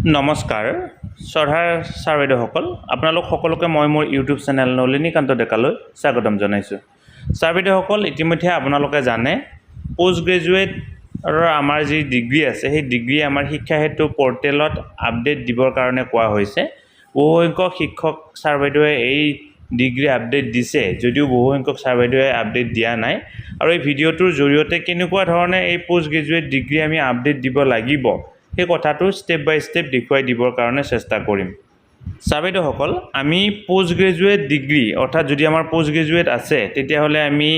নমস্কাৰ শ্ৰদ্ধাৰ ছাৰ বাইদেউসকল আপোনালোক সকলোকে মই মোৰ ইউটিউব চেনেল নলিনীকান্ত ডেকালৈ স্বাগতম জনাইছোঁ। ছাৰ বাইদেউসকল ইতিমধ্যে আপোনালোকে জানে পষ্ট গ্ৰেজুৱেটৰ আমাৰ যি ডিগ্ৰী আছে সেই ডিগ্ৰী আমাৰ শিক্ষা হেতু পৰ্টেলত আপডেট দিবৰ কাৰণে কোৱা হৈছে। বহুসংখ্যক শিক্ষক ছাৰ বাইদেৱে এই ডিগ্ৰী আপডেট দিছে যদিও বহুসংখ্যক ছাৰ বাইদেৱে আপডেট দিয়া নাই। আৰু এই ভিডিঅ'টোৰ জৰিয়তে কেনেকুৱা ধৰণে এই পষ্ট গ্ৰেজুৱেট ডিগ্ৰী আমি আপডেট দিব লাগিব সেই কথাটো ষ্টেপ বাই ষ্টেপ দেখুৱাই দিবৰ কাৰণে চেষ্টা কৰিম। ছাৰ বাইদেউসকল আমি পষ্ট গ্ৰেজুৱেট ডিগ্ৰী অৰ্থাৎ যদি আমাৰ পষ্ট গ্ৰেজুৱেট আছে তেতিয়াহ'লে আমি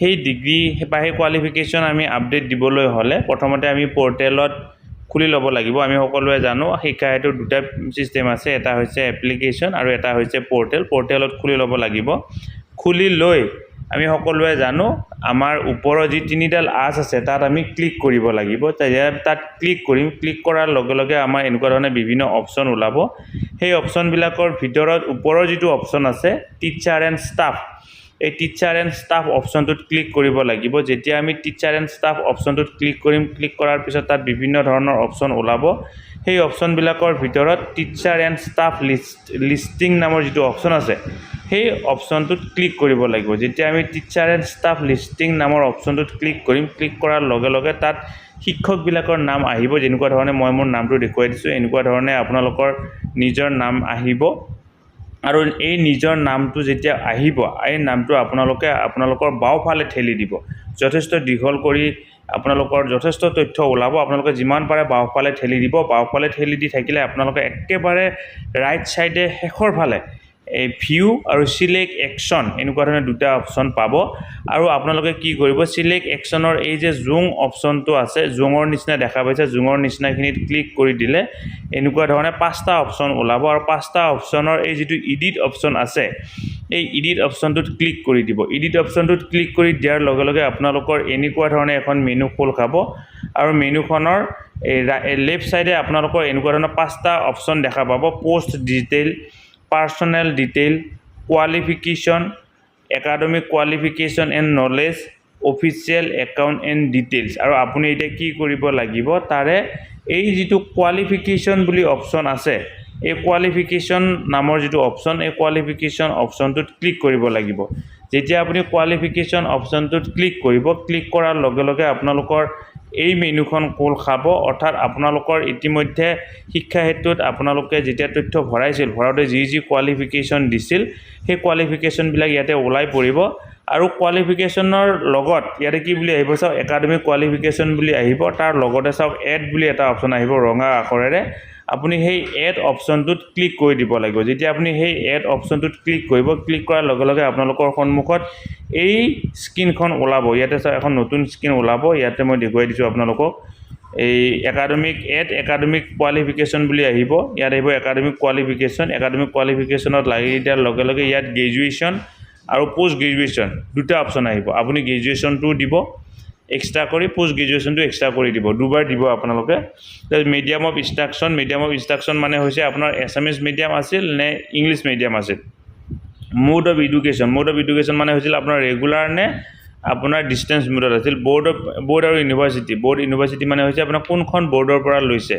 সেই ডিগ্ৰী বা সেই কোৱালিফিকেশ্যন আমি আপডেট দিবলৈ হ'লে প্ৰথমতে আমি পৰ্টেলত খুলি ল'ব লাগিব। আমি সকলোৱে জানো শিক্ষা হেতুৰ দুটা ছিষ্টেম আছে এটা হৈছে এপ্লিকেশ্যন আৰু এটা হৈছে পৰ্টেল পৰ্টেলত খুলি ল'ব লাগিব। খুলি লৈ আমি সকলোৱে জানো আমাৰ ওপৰৰ যি তিনিডাল আঁচ আছে তাত আমি ক্লিক কৰিব লাগিব। তাত ক্লিক কৰিম। ক্লিক কৰাৰ লগে লগে আমাৰ এনেকুৱা ধৰণে বিভিন্ন অপশ্যন ওলাব। সেই অপশ্যনবিলাকৰ ভিতৰত ওপৰৰ যিটো অপশ্যন আছে টিচাৰ এণ্ড ষ্টাফ এই টিচাৰ এণ্ড ষ্টাফ অপশ্যনটোত ক্লিক কৰিব লাগিব। যেতিয়া আমি টিচাৰ এণ্ড ষ্টাফ অপশ্যনটোত ক্লিক কৰিম ক্লিক কৰাৰ পিছত তাত বিভিন্ন ধৰণৰ অপশ্যন ওলাব। সেই অপশ্যনবিলাকৰ ভিতৰত teacher and staff list listing নামৰ যিটো অপশ্যন আছে সেই অপশ্যনটোত ক্লিক কৰিব লাগিব। যেতিয়া আমি টিচাৰ এণ্ড ষ্টাফ লিষ্টিং নামৰ অপশ্যনটোত ক্লিক কৰিম ক্লিক কৰাৰ লগে লগে তাত শিক্ষকবিলাকৰ নাম আহিব, যেনেকুৱা ধৰণে মই মোৰ নামটো দেখুৱাই দিছোঁ, এনেকুৱা ধৰণে আপোনালোকৰ নিজৰ নাম আহিব। আৰু এই নিজৰ নামটো যেতিয়া আহিব, এই নামটো আপোনালোকে আপোনালোকৰ বাওঁফালে ঠেলি দিব। যথেষ্ট দীঘল কৰি আপোনালোকৰ যথেষ্ট তথ্য ওলাব, আপোনালোকে যিমান পাৰে বাওঁফালে ঠেলি দিব। বাওঁফালে ঠেলি দি থাকিলে আপোনালোকে একেবাৰে ৰাইট ছাইডে শেষৰ ফালে এই ভিউ আৰু চিলেক্ট একশ্যন এনেকুৱা ধৰণে দুটা অপশ্যন পাব। আৰু আপোনালোকে কি কৰিব চিলেক্ট একশ্যনৰ এই যে জুং অপশ্যনটো আছে জুঙৰ নিচিনা দেখা পাইছে জুঙৰ নিচিনাখিনিত ক্লিক কৰি দিলে এনেকুৱা ধৰণে পাঁচটা অপশ্যন ওলাব আৰু পাঁচটা অপশ্যনৰ এই যিটো ইডিট অপশ্যন আছে এই ইডিট অপশ্যনটোত ক্লিক কৰি দিব। ইডিট অপশ্যনটোত ক্লিক কৰি দিয়াৰ লগে লগে আপোনালোকৰ এনেকুৱা ধৰণে এখন মেনু খোল খাব আৰু মেনুখনৰ এই লেফ্ট ছাইডে আপোনালোকৰ এনেকুৱা ধৰণৰ পাঁচটা অপশ্যন দেখা পাব post detail personal detail qualification academic qualification and knowledge official account and details আৰু আপুনি এতিয়া কি কৰিব লাগিব, তাৰে এই যিটো কোৱালিফিকেশ্যন বুলি অপশ্যন আছে, এই কোৱালিফিকেশ্যন নামৰ যিটো অপশ্যন এই কোৱালিফিকেশ্যন অপশ্যনটোত ক্লিক কৰিব লাগিব। যেতিয়া আপুনি কোৱালিফিকেশ্যন অপশ্যনটোত ক্লিক কৰিব ক্লিক কৰাৰ লগে লগে আপোনালোকৰ এই মেনুখন খোল খাব অৰ্থাৎ আপোনালোকৰ ইতিমধ্যে শিক্ষা হেতুত আপোনালোকে যেতিয়া তথ্য ভৰাইছিল ভৰাওঁতে যি যি কোৱালিফিকেশ্যন দিছিল সেই কোৱালিফিকেশ্যনবিলাক ইয়াতে ওলাই পৰিব। আৰু কোৱালিফিকেশ্যনৰ লগত ইয়াতে কি বুলি আহিব চাওক একাডেমিক কোৱালিফিকেশ্যন বুলি আহিব তাৰ লগতে চাওক এড বুলি এটা অপশ্যন আহিব ৰঙা আখৰেৰে। আপুনি সেই এড অপশ্যনটোত ক্লিক কৰি দিব লাগিব। যেতিয়া আপুনি সেই এড অপশ্যনটোত ক্লিক কৰিব ক্লিক কৰাৰ লগে লগে আপোনালোকৰ সন্মুখত এই স্ক্ৰীণখন ওলাব। ইয়াতে চাওক এখন নতুন স্ক্ৰীণ ওলাব। ইয়াতে মই দেখুৱাই দিছোঁ আপোনালোকক। এই একাডেমিক এড একাডেমিক কোৱালিফিকেশ্যন বুলি আহিব। ইয়াত আহিব একাডেমিক কোৱালিফিকেশ্যন একাডেমিক কোৱালিফিকেশ্যনত লাগি দিয়াৰ লগে লগে ইয়াত গ্ৰেজুৱেশ্যন আৰু পষ্ট গ্ৰেজুৱেশ্যন দুটা অপশ্যন আহিব। আপুনি গ্ৰেজুৱেশ্যনটোও দিব। এক্সট্ৰা কৰি পষ্ট গ্ৰেজুৱেশ্যনটো এক্সট্ৰা কৰি দিব, দুবাৰ দিব আপোনালোকে। Medium of instruction medium of instruction মানে হৈছে আপোনাৰ এছামিছ মিডিয়াম আছিল নে ইংলিছ মিডিয়াম আছিল? Mode of education mode of education মানে হৈছিল আপোনাৰ ৰেগুলাৰ নে আপোনাৰ ডিষ্টেঞ্চ মোডত আছিল? বৰ্ড অফ বৰ্ড আৰু ইউনিভাৰ্চিটি বৰ্ড ইউনিভাৰ্চিটি মানে হৈছে আপোনাৰ কোনখন বৰ্ডৰ পৰা লৈছে?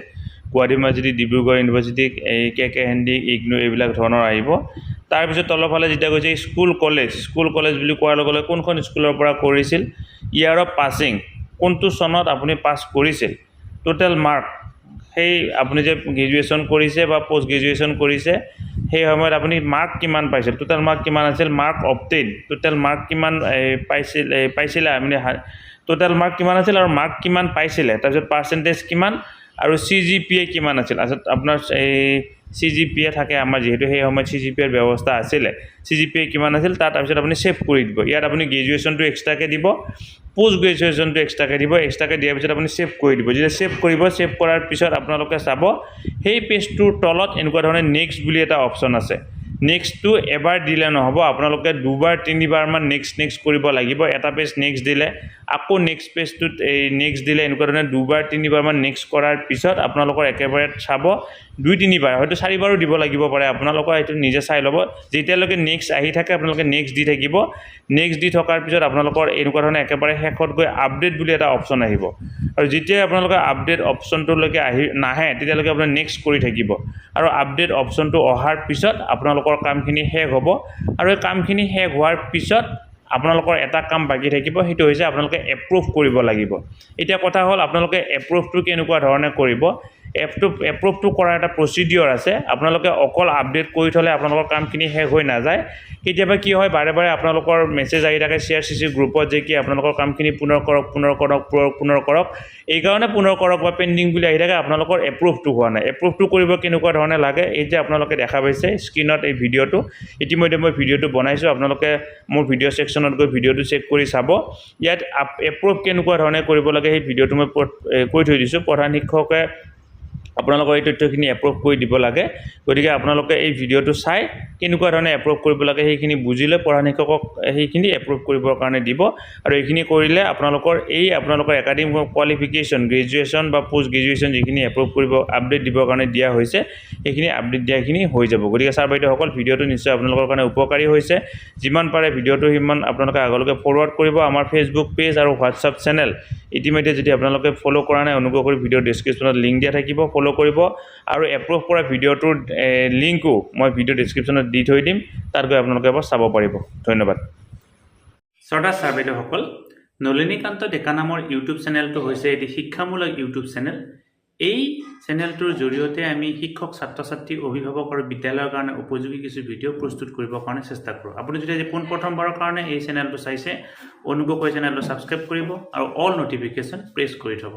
গুৱাহাটী ইউনিভাৰ্চিটি ডিব্ৰুগড় ইউনিভাৰ্চিটি এই কে কে হেণ্ডি ইগনো, এইবিলাক ধৰণৰ আহিব। তাৰপিছত তলৰফালে যেতিয়া কৈছে স্কুল কলেজ স্কুল কলেজ বুলি কোৱাৰ লগে লগে কোনখন স্কুলৰ পৰা কৰিছিল? ইয়াৰ অফ পাছিং কোনটো চনত আপুনি পাছ কৰিছিল? টোটেল মাৰ্ক সেই আপুনি যে গ্ৰেজুৱেশ্যন কৰিছে বা পষ্ট গ্ৰেজুৱেশ্যন কৰিছে, সেই সময়ত আপুনি মাৰ্ক কিমান পাইছিল? টোটেল মাৰ্ক কিমান আছিল? মাৰ্ক অপটেইন টোটেল মাৰ্ক কিমান পাইছিল পাইছিলে আপুনি টোটেল মাৰ্ক কিমান আছিল আৰু মাৰ্ক কিমান পাইছিলে? তাৰপিছত পাৰ্চেণ্টেজ কিমান? আৰু চি জি পি এ কিমান আছিল? আচলতে আপোনাৰ এই চি জি পি এ থাকে, আমাৰ যিহেতু সেই সময়ত চি জি পি এৰ ব্যৱস্থা আছিলে। চি জি পি এ কিমান আছিল তাত তাৰপিছত আপুনি ছেভ কৰি দিব। ইয়াত আপুনি গ্ৰেজুৱেশ্যনটো এক্সট্ৰাকৈ দিব পষ্ট গ্ৰেজুৱেশ্যনটো এক্সট্ৰাকৈ দিব এক্সট্ৰাকৈ দিয়াৰ পিছত আপুনি ছেভ কৰি দিব। যেতিয়া ছেভ কৰিব ছেভ কৰাৰ পিছত আপোনালোকে চাব, সেই পেজটোৰ তলত এনেকুৱা ধৰণে নেক্সট বুলি এটা অপশ্যন আছে। নেক্সটটো এবাৰ দিলে নহ'ব আপোনালোকে দুবাৰ তিনিবাৰমান নেক্সট নেক্সট কৰিব লাগিব। এটা পেজ নেক্সট দিলে আকৌ নেক্সট পেজটোত এই নেক্সট দিলে এনেকুৱা ধৰণে দুবাৰ তিনিবাৰমান নেক্সট কৰাৰ পিছত আপোনালোকৰ একেবাৰে চাব। দুই তিনিবাৰ হয়তো চাৰিবাৰো দিব লাগিব পাৰে আপোনালোকৰ এইটো নিজে চাই ল'ব। যেতিয়ালৈকে নেক্সট আহি থাকে আপোনালোকে নেক্সট দি থাকিব। নেক্সট দি থকাৰ পিছত আপোনালোকৰ এনেকুৱা ধৰণে একেবাৰে শেষত গৈ আপডেট বুলি এটা অপশ্যন আহিব। আৰু যেতিয়াই আপোনালোকে আপডেট অপশ্যনটোলৈকে আহি নাহে তেতিয়ালৈকে আপোনাৰ নেক্সট কৰি থাকিব। আৰু আপডেট অপশ্যনটো অহাৰ পিছত আপোনালোকৰ কামখিনি শেষ হ'ব। আৰু এই কামখিনি শেষ হোৱাৰ পিছত আপোনালোকৰ এটা কাম বাকী থাকিব সেইটো হৈছে আপোনালোকে এপ্ৰুভ কৰিব লাগিব। এতিয়া কথা হ'ল আপোনালোকে এপ্ৰুভটো কেনেকুৱা ধৰণে কৰিব? এপটো এপ্ৰুভটো কৰাৰ এটা প্ৰচিডিঅ'ৰ আছে। আপোনালোকে অকল আপডেট কৰি থ'লে আপোনালোকৰ কামখিনি শেষ হৈ নাযায়। কেতিয়াবা কি হয় বাৰে বাৰে আপোনালোকৰ মেছেজ আহি থাকে চি আৰ চি চি গ্ৰুপত যে কি আপোনালোকৰ কামখিনি পুনৰ কৰক পুনৰ কৰক পুনৰ পুনৰ কৰক। এইকাৰণে পুনৰ কৰক বা পেণ্ডিং বুলি আহি থাকে আপোনালোকৰ এপ্ৰুভটো হোৱা নাই। এপ্ৰুভটো কৰিব কেনেকুৱা ধৰণে লাগে এই যে আপোনালোকে দেখা পাইছে স্ক্ৰীণত এই ভিডিঅ'টো। ইতিমধ্যে মই ভিডিঅ'টো বনাইছোঁ আপোনালোকে মোৰ ভিডিঅ' ছেকশ্যনত গৈ ভিডিঅ'টো চেক কৰি চাব। ইয়াত এপ্ৰুভ কেনেকুৱা ধৰণে কৰিব লাগে সেই ভিডিঅ'টো মই কৈ থৈ দিছোঁ। প্ৰধান শিক্ষকে আপোনালোকৰ এই তথ্যখিনি এপ্ৰুভ কৰি দিব লাগে। গতিকে আপোনালোকে এই ভিডিঅ'টো চাই কেনেকুৱা ধৰণে এপ্ৰুভ কৰিব লাগে সেইখিনি বুজি লৈ প্ৰধান শিক্ষকক সেইখিনি এপ্ৰুভ কৰিবৰ কাৰণে দিব। আৰু এইখিনি কৰিলে আপোনালোকৰ এই আপোনালোকৰ একাডেমিক কোৱালিফিকেশ্যন গ্ৰেজুৱেশ্যন বা পষ্ট গ্ৰেজুৱেশ্যন যিখিনি এপ্ৰুভ কৰিব আপডেট দিবৰ কাৰণে দিয়া হৈছে, সেইখিনি আপডেট দিয়াখিনি হৈ যাব। গতিকে ছাৰ বাইদেউসকল, ভিডিঅ'টো নিশ্চয় আপোনালোকৰ কাৰণে উপকাৰী হৈছে। যিমান পাৰে ভিডিঅ'টো সিমান আপোনালোকে আগলৈকে ফৰৱাৰ্ড কৰিব। আমাৰ ফেচবুক পেজ আৰু হোৱাটছআপ চেনেল ইতিমধ্যে যদি আপোনালোকে ফ'ল' কৰা নাই, অনুগ্ৰহ কৰি ভিডিঅ' ডিছক্ৰিপশ্যনত লিংক দিয়া থাকিব। ফ'ল' কৰিব আৰু এপ্ৰুভ কৰা ভিডিঅ'টোৰ লিংকো মই ভিডিঅ' ডিছক্ৰিপশ্যনত দি থৈ দিম, তাত গৈ আপোনালোকে এবাৰ চাব পাৰিব। ধন্যবাদ। শ্ৰদ্ধা ছাৰ বাইদেউসকল, নলিনীকান্ত ডেকা নামৰ ইউটিউব চেনেলটো হৈছে এটি শিক্ষামূলক ইউটিউব চেনেল। এই চেনেলটোৰ জৰিয়তে আমি শিক্ষক ছাত্ৰ ছাত্ৰী অভিভাৱক আৰু বিদ্যালয়ৰ কাৰণে উপযোগী কিছু ভিডিঅ' প্ৰস্তুত কৰিবৰ কাৰণে চেষ্টা কৰোঁ। আপুনি যদি আজি পোনপ্ৰথমবাৰৰ কাৰণে এই চেনেলটো চাইছে, অনুগ্ৰহ কৰি চেনেলটো ছাবস্ক্ৰাইব কৰিব আৰু অল নটিফিকেশ্যন প্ৰেছ কৰি থ'ব।